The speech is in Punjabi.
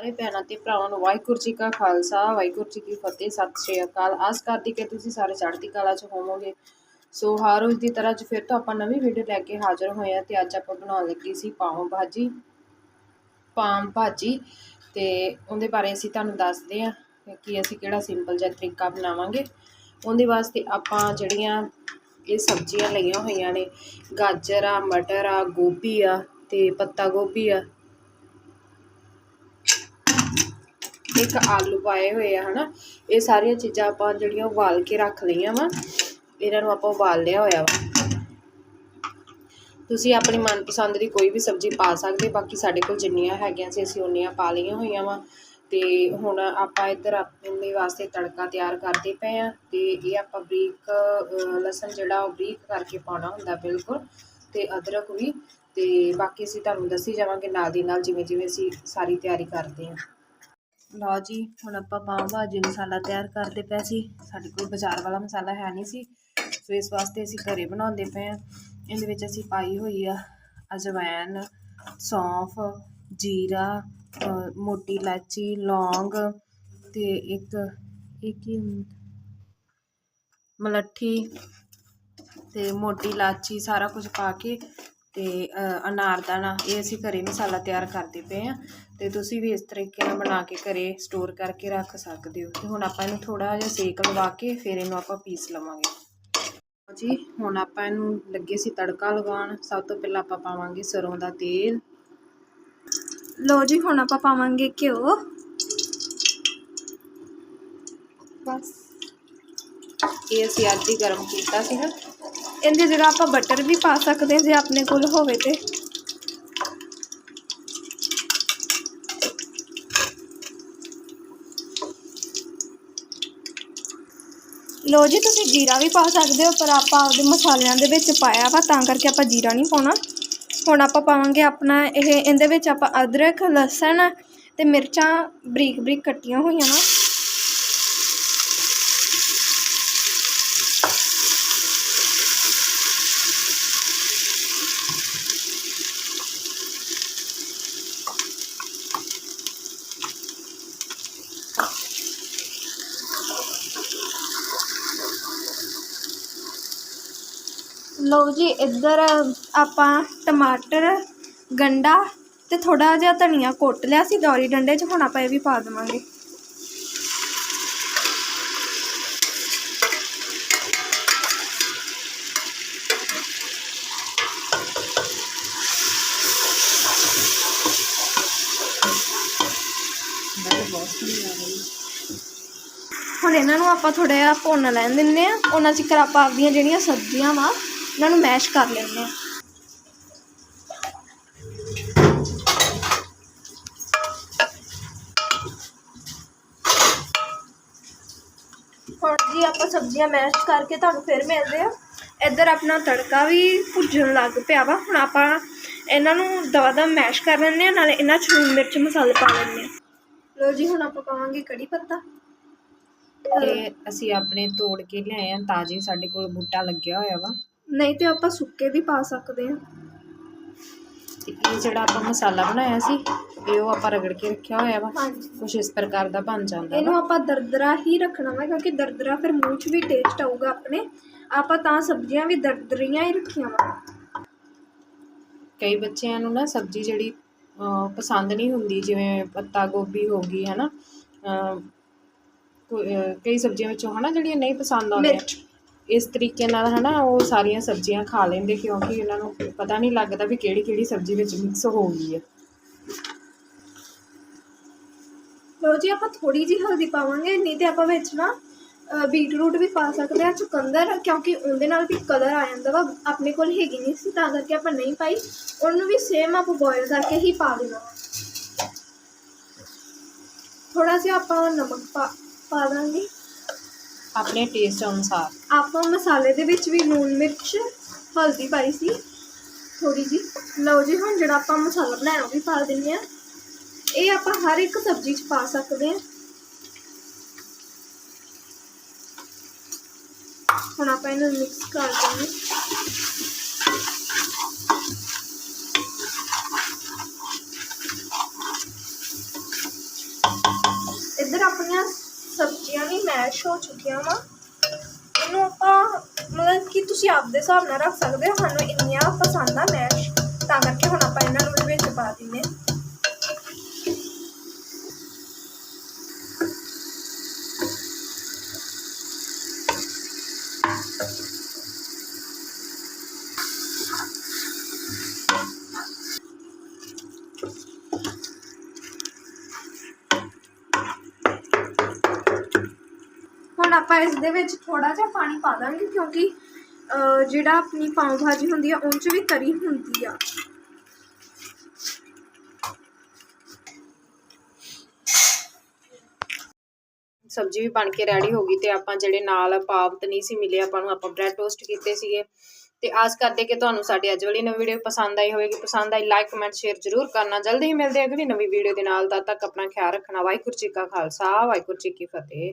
ਸਾਰੇ ਭੈਣਾਂ ਤੇ ਭਰਾਵਾਂ ਨੂੰ ਵਾਹਿਗੁਰੂ ਜੀ ਕਾ ਖਾਲਸਾ, ਵਾਹਿਗੁਰੂ ਜੀ ਕੀ ਫਤਿਹ, ਸਤਿ ਸ਼੍ਰੀ ਅਕਾਲ। ਆਸ ਕਰਦੀ ਕਿ ਤੁਸੀਂ ਸਾਰੇ ਚੜ੍ਹਦੀ ਕਲਾ 'ਚ ਹੋਵੋਗੇ। ਸੋ ਹਰ ਰੋਜ਼ ਦੀ ਤਰ੍ਹਾਂ ਅੱਜ ਫਿਰ ਤੋਂ ਆਪਾਂ ਨਵੀਂ ਵੀਡੀਓ ਲੈ ਕੇ ਹਾਜ਼ਰ ਹੋਏ ਆ ਤੇ ਅੱਜ ਆਪਾਂ ਬਣਾਉਣ ਲੱਗੀ ਸੀ ਪਾਉ ਭਾਜੀ ਪਾਮ ਭਾਜੀ ਤੇ ਉਹਦੇ ਬਾਰੇ ਅਸੀਂ ਤੁਹਾਨੂੰ ਦੱਸਦੇ ਆ ਕਿ ਅਸੀਂ ਕਿਹੜਾ ਸਿੰਪਲ ਜਿਹਾ ਤਰੀਕਾ ਬਣਾਵਾਂਗੇ। ਉਹਦੇ ਵਾਸਤੇ ਆਪਾਂ ਜਿਹੜੀਆਂ ਇਹ ਸਬਜ਼ੀਆਂ ਲਈਆਂ ਹੋਈਆਂ ਨੇ, ਗਾਜਰ ਆ, ਮਟਰ ਆ, ਗੋਭੀ ਆ ਤੇ ਪੱਤਾ ਗੋਭੀ ਆ ਇੱਕ ਆਲੂ ਪਾਏ ਹੋਏ ਆ, ਹਨਾ? ਇਹ ਸਾਰੀਆਂ ਚੀਜ਼ਾਂ ਆਪਾਂ ਜਿਹੜੀਆਂ ਉਬਾਲ ਕੇ ਰੱਖ ਲਈਆਂ ਵਾ, ਇਹਨਾਂ ਨੂੰ ਆਪਾਂ ਉਬਾਲ ਲਿਆ ਹੋਇਆ ਵਾ। ਤੁਸੀਂ ਆਪਣੀ ਮਨਪਸੰਦ ਦੀ ਕੋਈ ਵੀ ਸਬਜ਼ੀ ਪਾ ਸਕਦੇ, ਬਾਕੀ ਸਾਡੇ ਕੋਲ ਜਿੰਨੀਆਂ ਹੈਗੀਆਂ ਸੀ, ਅਸੀਂ ਉਨੀਆਂ ਪਾ ਲਈਆਂ ਹੋਈਆਂ ਵਾ। ਤੇ ਹੁਣ ਆਪਾਂ ਇੱਧਰ ਆਪਣੇ ਵਾਸਤੇ ਤੜਕਾ ਤਿਆਰ ਕਰਦੇ ਪਏ ਆ, ਤੇ ਇਹ ਆਪਾਂ ਬਰੀਕ ਲਸਣ ਜਿਹੜਾ ਉਹ ਬਰੀਕ ਕਰਕੇ ਪਾਉਣਾ ਹੁੰਦਾ ਬਿਲਕੁਲ, ਤੇ ਅਦਰਕ ਵੀ। ਤੇ ਬਾਕੀ ਅਸੀਂ ਤੁਹਾਨੂੰ ਦੱਸੀ ਜਾਵਾਂਗੇ ਨਾਲ ਦੀ ਨਾਲ ਜਿਵੇਂ ਜਿਵੇਂ ਅਸੀਂ ਸਾਰੀ ਤਿਆਰੀ ਕਰਦੇ ਹਾਂ ਲਓ ਜੀ, ਹੁਣ ਆਪਾਂ ਪਾਉ ਭਾਜੀ ਮਸਾਲਾ ਤਿਆਰ ਕਰਦੇ ਪਏ ਸੀ। ਸਾਡੇ ਕੋਲ ਬਾਜ਼ਾਰ ਵਾਲਾ ਮਸਾਲਾ ਹੈ ਨਹੀਂ ਸੀ, ਸੋ ਇਸ ਵਾਸਤੇ ਅਸੀਂ ਘਰੇ ਬਣਾਉਂਦੇ ਪਏ ਆ ਇਹਦੇ ਵਿੱਚ ਅਸੀਂ ਪਾਈ ਹੋਈ ਆ ਅਜਵਾਇਨ ਸੌਂਫ, ਜੀਰਾ ਮੋਟੀ ਇਲਾਚੀ ਲੌਂਗ ਤੇ ਇੱਕ ਇੱਕ ਮਲੱਠੀ ਤੇ ਮੋਟੀ ਇਲਾਚੀ ਸਾਰਾ ਕੁਝ ਪਾ ਕੇ ਤੇ ਅਨਾਰਦਾਨਾ ਇਹ ਅਸੀਂ ਘਰੇ ਮਸਾਲਾ ਤਿਆਰ ਕਰਦੇ ਪਏ ਆ ਤੇ ਤੁਸੀਂ ਵੀ ਇਸ ਤਰੀਕੇ ਨਾਲ ਬਣਾ ਕੇ ਘਰੇ ਸਟੋਰ ਕਰਕੇ ਰੱਖ ਸਕਦੇ ਹੋ। ਤੇ ਹੁਣ ਆਪਾਂ ਇਹਨੂੰ ਥੋੜਾ ਜਿਹਾ ਸੇਕ ਲਵਾ ਕੇ ਫਿਰ ਇਹਨੂੰ ਆਪਾਂ ਪੀਸ ਲਵਾਂਗੇ। ਜੀ, ਹੁਣ ਆਪਾਂ ਇਹਨੂੰ ਲੱਗੇ ਸੀ ਤੜਕਾ ਲਗਾਉਣ। ਸਭ ਤੋਂ ਪਹਿਲਾਂ ਆਪਾਂ ਪਾਵਾਂਗੇ ਸਰੋਂ ਦਾ ਤੇਲ। ਲੋ ਜੀ, ਹੁਣ ਆਪਾਂ ਪਾਵਾਂਗੇ ਘਿਓ। ਬਸ। ਇਹ ਅਸੀਂ ਅੱਜ ਹੀ ਗਰਮ ਕੀਤਾ ਸੀ ਨਾ ਇਹਦੀ ਜਗ੍ਹਾ ਆਪਾਂ ਬਟਰ ਵੀ ਪਾ ਸਕਦੇ ਜੇ ਆਪਣੇ ਕੋਲ ਹੋਵੇ ਤੇ। ਲੋ ਜੀ, ਤੁਸੀਂ ਜੀਰਾ ਵੀ ਪਾ ਸਕਦੇ ਹੋ, ਪਰ ਆਪਾਂ ਉਹਦੇ ਮਸਾਲਿਆਂ ਦੇ ਵਿੱਚ ਪਾਇਆ ਵਾ, ਤਾਂ ਕਰਕੇ ਆਪਾਂ ਜੀਰਾ ਨਹੀਂ ਪਾਉਣਾ। ਹੁਣ ਆਪਾਂ ਪਾਵਾਂਗੇ ਆਪਣਾ ਇਹ, ਇਹਦੇ ਵਿੱਚ ਆਪਾਂ ਅਦਰਕ, ਲਸਣ ਤੇ ਮਿਰਚਾਂ ਬਰੀਕ ਬਰੀਕ ਕੱਟੀਆਂ ਹੋਈਆਂ ਵਾ। ਲਓ ਜੀ, ਇੱਧਰ ਆਪਾਂ ਟਮਾਟਰ, ਗੰਡਾ ਤੇ ਥੋੜਾ ਜਿਹਾ ਧਨੀਆ ਕੁੱਟ ਲਿਆ ਸੀ, ਦੌਰੀ ਡੰਡੇ 'ਚ, ਹੁਣ ਆਪਾਂ ਇਹ ਵੀ ਪਾ ਦੇਵਾਂਗੇ। ਹੁਣ ਇਹਨਾਂ ਨੂੰ ਆਪਾਂ ਥੋੜਾ ਜਿਹਾ ਭੁੰਨ ਲੈਣ ਦਿੰਨੇ ਆ ਉਹਨਾਂ ਚਿਕਰ ਆਪਾਂ ਆਪਦੀਆਂ ਜਿਹੜੀਆਂ ਸਬਜ਼ੀਆਂ ਵਾ ਇਹਨਾਂ ਨੂੰ ਮੈਸ਼ ਕਰ ਲੈਂਦੇ ਆ ਹੁਣ ਜੀ ਆਪਾਂ ਸਬਜ਼ੀਆਂ ਮੈਸ਼ ਕਰਕੇ ਤੁਹਾਨੂੰ ਫਿਰ ਮਿਲਦੇ ਆ ਇੱਧਰ ਆਪਣਾ ਤੜਕਾ ਵੀ ਭੁੱਜਣ ਲੱਗ ਪਿਆ ਵਾ। ਹੁਣ ਆਪਾਂ ਇਹਨਾਂ ਨੂੰ ਦਵਾ ਦਵਾ ਮੈਸ਼ ਕਰ ਲੈਂਦੇ ਆ ਨਾਲੇ ਇਹਨਾਂ 'ਚ ਲੂਣ ਮਿਰਚ ਮਸਾਲੇ ਪਾ ਲੈਂਦੇ ਆ ਲੋ ਜੀ ਹੁਣ ਆਪਾਂ ਪਾਵਾਂਗੇ ਕੜੀ ਪੱਤਾ। ਤੇ ਅਸੀਂ ਆਪਣੇ ਤੋੜ ਕੇ ਲਿਆਏ ਆ। ਤਾਜ਼ੇ ਸਾਡੇ ਕੋਲ ਬੂਟਾ ਲੱਗਿਆ ਹੋਇਆ ਵਾ। ਨਹੀਂ ਤੇ ਆਪਾਂ ਸੁੱਕੇ ਵੀ ਪਾ ਸਕਦੇ ਹਾਂ। ਤੇ ਇਹ ਜਿਹੜਾ ਆਪਾਂ ਮਸਾਲਾ ਬਣਾਇਆ ਸੀ ਇਹ ਉਹ ਆਪਾਂ ਰਗੜ ਕੇ ਰੱਖਿਆ ਹੋਇਆ ਵਾ। ਹਾਂਜੀ। ਕੁਝ ਇਸ ਪ੍ਰਕਾਰ ਦਾ ਬਣ ਜਾਂਦਾ ਇਹਨੂੰ ਵਾ। ਆਪਾਂ ਦਰਦਰਾ ਹੀ ਰੱਖਣਾ ਵਾ ਕਿਉਂਕਿ ਦਰਦਰਾ ਫਿਰ ਮੂੰਹ 'ਚ ਵੀ ਟੇਸਟ ਆਊਗਾ ਆਪਣੇ। ਆਪਾਂ ਤਾਂ ਸਬਜ਼ੀਆਂ ਵੀ ਦਰਦਰੀਆਂ ਹੀ ਰੱਖੀਆਂ ਵਾ। ਕਈ ਬੱਚਿਆਂ ਨੂੰ ਨਾ ਸਬਜ਼ੀ ਜਿਹੜੀ ਅਹ, ਪਸੰਦ ਨਹੀਂ ਹੁੰਦੀ ਜਿਵੇਂ ਪੱਤਾ ਗੋਭੀ ਹੋ ਗਈ ਹੈ ਨਾ ਕਈ ਸਬਜ਼ੀਆਂ ਵਿੱਚੋਂ ਹਨਾ ਜਿਹੜੀਆਂ ਨਹੀਂ ਪਸੰਦ ਆਉਂਦੀਆਂ। ਮਿਰਚ। ਇਸ ਤਰੀਕੇ ਨਾਲ ਹਨਾ ਉਹ ਸਾਰੀਆਂ ਸਬਜ਼ੀਆਂ ਖਾ ਲੈਂਦੇ ਕਿਉਂਕਿ ਉਹਨਾਂ ਨੂੰ ਪਤਾ ਨਹੀਂ ਲੱਗਦਾ ਵੀ ਕਿਹੜੀ ਕਿਹੜੀ ਸਬਜ਼ੀ ਵਿੱਚ ਮਿਕਸ ਹੋ ਗਈ ਹੈ। ਲੋ ਜੀ ਆਪਾਂ ਥੋੜੀ ਜਿਹੀ ਹਲਦੀ ਪਾਵਾਂਗੇ ਨਹੀਂ ਤੇ ਆਪਾਂ ਵਿੱਚ ਨਾ ਅ, ਬੀਟਰੂਟ ਵੀ ਪਾ ਸਕਦੇ ਆ ਚੁਕੰਦਰ ਕਿਉਂਕਿ ਉਹਦੇ ਨਾਲ ਵੀ ਕਲਰ ਆ ਜਾਂਦਾ ਵਾ ਆਪਣੇ ਕੋਲ ਹੈਗੀ ਨਹੀਂ ਸੀ ਤਾਂ ਕਰਕੇ ਆਪਾਂ ਨਹੀਂ ਪਾਈ। ਉਹਨੂੰ ਵੀ ਸੇਮ ਆਪਾਂ ਬੋਇਲ ਕਰਕੇ ਹੀ ਪਾ ਦੇਣਾ ਥੋੜਾ ਜਿਹਾ ਆਪਾਂ ਨਮਕ ਪਾ ਪਾ ਦਾਂਗੇ। ਆਪਣੇ ਟੇਸਟ ਅਨੁਸਾਰ। ਆਪਾਂ ਮਸਾਲੇ ਦੇ ਵਿੱਚ ਵੀ ਲੂਣ ਮਿਰਚ, ਹਲਦੀ ਪਾਈ ਸੀ ਥੋੜੀ ਜੀ ਲਓ ਜੀ, ਹੁਣ ਜਿਹੜਾ ਆਪਾਂ ਮਸਾਲਾ ਬਣਾਇਆ ਉਹ ਵੀ ਪਾ ਦਿੰਦੇ ਆ ਇਹ ਆਪਾਂ ਹਰ ਇੱਕ ਸਬਜ਼ੀ 'ਚ ਪਾ ਸਕਦੇ ਆ ਹੁਣ ਆਪਾਂ ਇਹਨੂੰ ਮਿਕਸ ਕਰ ਦਿੰਦੇ ਇੱਧਰ ਆਪਣੀਆਂ ਸਬਜ਼ੀਆਂ ਵੀ ਮੈਸ਼ ਹੋ ਚੁੱਕੀਆਂ ਵਾ। ਇਹਨੂੰ ਆਪਾਂ ਮਤਲਬ ਕਿ ਤੁਸੀਂ ਆਪਦੇ ਹਿਸਾਬ ਨਾਲ ਰੱਖ ਸਕਦੇ ਹੋ। ਸਾਨੂੰ ਇੰਨੀਆਂ ਪਸੰਦ ਆ ਮੈਸ਼। ਤਾਂ ਕਰਕੇ ਹੁਣ ਆਪਾਂ ਇਹਨਾਂ ਨੂੰ ਵੀ ਵਿੱਚ ਪਾ ਦਿੰਨੇ ਹੁਣ ਆਪਾਂ ਇਸ ਦੇ ਵਿੱਚ ਥੋੜਾ ਜਿਹਾ ਪਾਣੀ ਪਾ ਦਾਂਗੇ ਕਿਉਂਕਿ ਜਿਹੜਾ ਆਪਣੀ ਪਾਉ ਭਾਜੀ ਹੁੰਦੀ ਆ, ਉਹ 'ਚ ਵੀ ਤਰੀ ਹੁੰਦੀ ਆ। ਸਬਜ਼ੀ ਵੀ ਬਣ ਕੇ ਰੈਡੀ ਹੋ ਗਈ ਤੇ ਆਪਾਂ ਜਿਹੜੇ ਨਾਲ ਪਾਵਤ ਨਹੀਂ ਸੀ ਮਿਲੇ, ਆਪਾਂ ਨੂੰ ਆਪਾਂ ਬ੍ਰੈਡ ਟੋਸਟ ਕੀਤੇ ਸੀਗੇ। ਤੇ ਆਸ ਕਰਦੇ ਕਿ ਤੁਹਾਨੂੰ ਸਾਡੀ ਅੱਜ ਵਾਲੀ ਨਵੀਂ ਵੀਡੀਓ ਪਸੰਦ ਆਈ ਹੋਵੇਗੀ। ਪਸੰਦ ਆਈ ਲਾਈਕ ਕਮੈਂਟ ਸ਼ੇਅਰ ਜ਼ਰੂਰ ਕਰਨਾ। ਜਲਦੀ ਹੀ ਮਿਲਦੇ ਹਾਂ ਅਗਲੀ ਨਵੀਂ ਵੀਡੀਓ ਦੇ ਨਾਲ। ਤਦ ਤੱਕ ਆਪਣਾ ਖਿਆਲ ਰੱਖਣਾ। ਵਾਹਿਗੁਰੂ ਜੀ ਕਾ ਖਾਲਸਾ, ਵਾਹਿਗੁਰੂ ਜੀ ਕੀ ਫਤਿਹ।